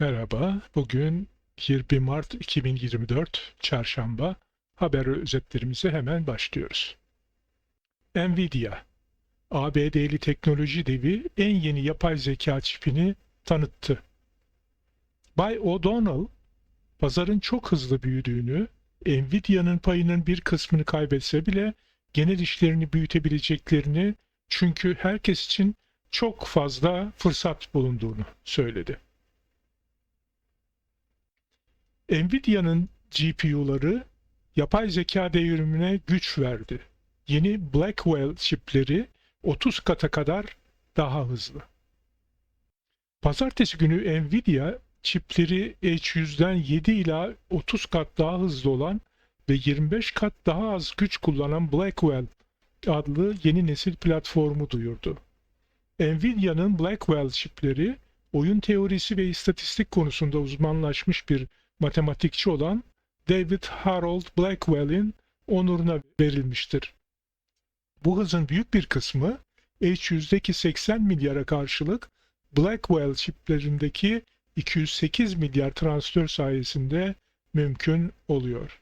Merhaba, bugün 20 Mart 2024 Çarşamba haber özetlerimize hemen başlıyoruz. Nvidia, ABD'li teknoloji devi en yeni yapay zeka çipini tanıttı. Bay O'Donnell, pazarın çok hızlı büyüdüğünü, Nvidia'nın payının bir kısmını kaybetse bile genel işlerini büyütebileceklerini çünkü herkes için çok fazla fırsat bulunduğunu söyledi. Nvidia'nın GPU'ları yapay zeka devrimine güç verdi. Yeni Blackwell çipleri 30 kata kadar daha hızlı. Pazartesi günü Nvidia çipleri H100'den 7 ila 30 kat daha hızlı olan ve 25 kat daha az güç kullanan Blackwell adlı yeni nesil platformu duyurdu. Nvidia'nın Blackwell çipleri oyun teorisi ve istatistik konusunda uzmanlaşmış bir matematikçi olan David Harold Blackwell'in onuruna verilmiştir. Bu hızın büyük bir kısmı H100'deki 80 milyara karşılık Blackwell çiplerindeki 208 milyar transistör sayesinde mümkün oluyor.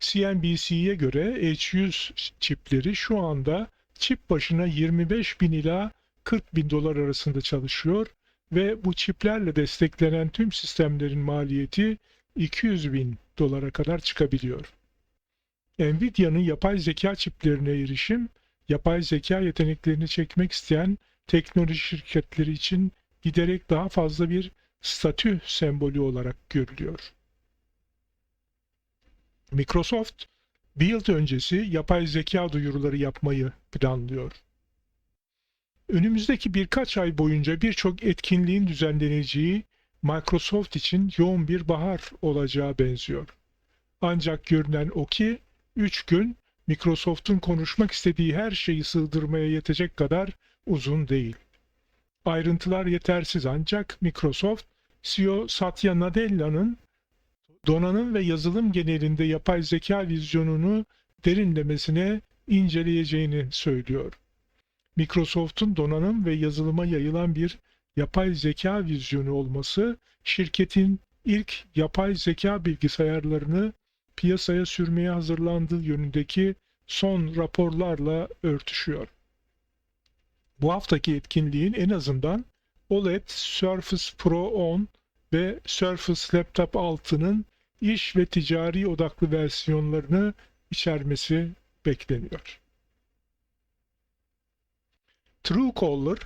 CNBC'ye göre H100 çipleri şu anda çip başına 25 bin ila 40 bin dolar arasında çalışıyor ve bu çiplerle desteklenen tüm sistemlerin maliyeti 200 bin dolara kadar çıkabiliyor. Nvidia'nın yapay zeka çiplerine erişim, yapay zeka yeteneklerini çekmek isteyen teknoloji şirketleri için giderek daha fazla bir statü sembolü olarak görülüyor. Microsoft, Build öncesi yapay zeka duyuruları yapmayı planlıyor. Önümüzdeki birkaç ay boyunca birçok etkinliğin düzenleneceği Microsoft için yoğun bir bahar olacağı benziyor. Ancak görünen o ki 3 gün Microsoft'un konuşmak istediği her şeyi sığdırmaya yetecek kadar uzun değil. Ayrıntılar yetersiz ancak Microsoft CEO Satya Nadella'nın donanım ve yazılım genelinde yapay zeka vizyonunu derinlemesine inceleyeceğini söylüyor. Microsoft'un donanım ve yazılıma yayılan bir yapay zeka vizyonu olması şirketin ilk yapay zeka bilgisayarlarını piyasaya sürmeye hazırlandığı yönündeki son raporlarla örtüşüyor. Bu haftaki etkinliğin en azından OLED Surface Pro 10 ve Surface Laptop 6'nın iş ve ticari odaklı versiyonlarını içermesi bekleniyor. Truecaller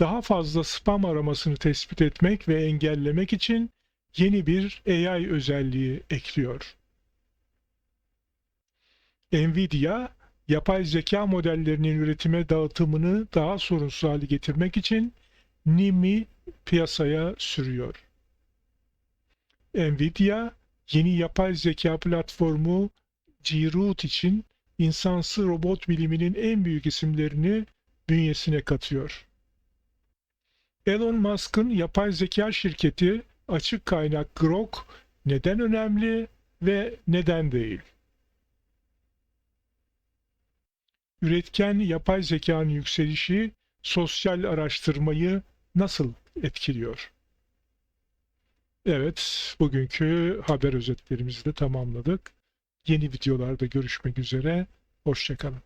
daha fazla spam aramasını tespit etmek ve engellemek için yeni bir AI özelliği ekliyor. Nvidia, yapay zeka modellerinin üretime dağıtımını daha sorunsuz hale getirmek için NIM'i piyasaya sürüyor. Nvidia, yeni yapay zeka platformu G-Root için insansı robot biliminin en büyük isimlerini bünyesine katıyor. Elon Musk'ın yapay zeka şirketi açık kaynak Grok neden önemli ve neden değil? Üretken yapay zekanın yükselişi sosyal araştırmayı nasıl etkiliyor? Evet, bugünkü haber özetlerimizi de tamamladık. Yeni videolarda görüşmek üzere, hoşçakalın.